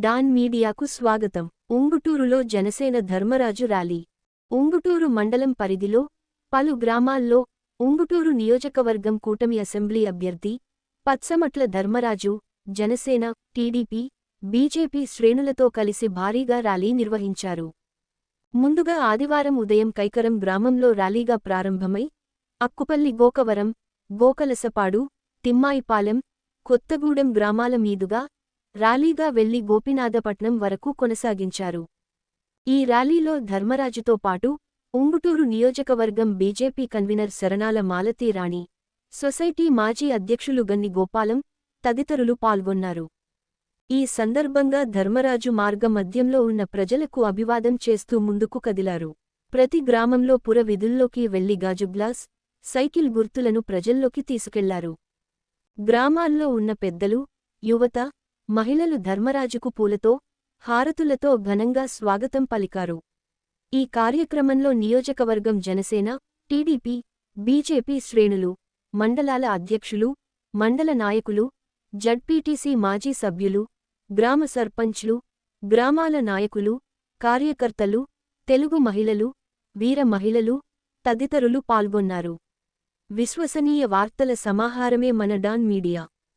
Don మీడియాకు స్వాగతం. ఉంగుటూరులో జనసేన ధర్మరాజు ర్యాలీ. ఉంగుటూరు మండలం పరిధిలో పలు గ్రామాల్లో ఉంగుటూరు నియోజకవర్గం కూటమి అసెంబ్లీ అభ్యర్థి పచ్చమట్ల ధర్మరాజు జనసేన టీడీపీ బీజేపీ శ్రేణులతో కలిసి భారీగా ర్యాలీ నిర్వహించారు. ముందుగా ఆదివారం ఉదయం కైకరం గ్రామంలో ర్యాలీగా ప్రారంభమై అక్కుపల్లి గోకవరం గోకలసపాడు తిమ్మాయిపాలెం కొత్తగూడెం గ్రామాల మీదుగా ర్యాలీగా వెళ్ళి గోపినాథపట్నం వరకు కొనసాగించారు. ఈ ర్యాలీలో ధర్మరాజుతో పాటు ఉంగుటూరు నియోజకవర్గం BJP convener Saranala Malathirani society మాజీ అధ్యక్షులు గన్ని గోపాలం తదితరులు పాల్గొన్నారు. ఈ సందర్భంగా ధర్మరాజు మార్గ మధ్యంలో ఉన్న ప్రజలకు అభివాదం చేస్తూ ముందుకు కదిలారు. ప్రతి గ్రామంలో పుర విధుల్లోకి వెళ్ళి గాజుగ్లాస్ సైకిల్ గుర్తులను ప్రజల్లోకి తీసుకెళ్ళారు. గ్రామాల్లో ఉన్న పెద్దలు యువత మహిళలు ధర్మరాజుకు పూలతో హారతులతో ఘనంగా స్వాగతం పలికారు. ఈ కార్యక్రమంలో నియోజకవర్గం జనసేన టీడీపీ బీజేపీ శ్రేణులు మండలాల అధ్యక్షులు మండల నాయకులు జడ్పీటీసీ మాజీ సభ్యులు గ్రామ సర్పంచ్లు గ్రామాల నాయకులు కార్యకర్తలు తెలుగు మహిళలు వీర మహిళలు తదితరులు పాల్గొన్నారు. విశ్వసనీయ వార్తల సమాహారమే మన డాన్ మీడియా.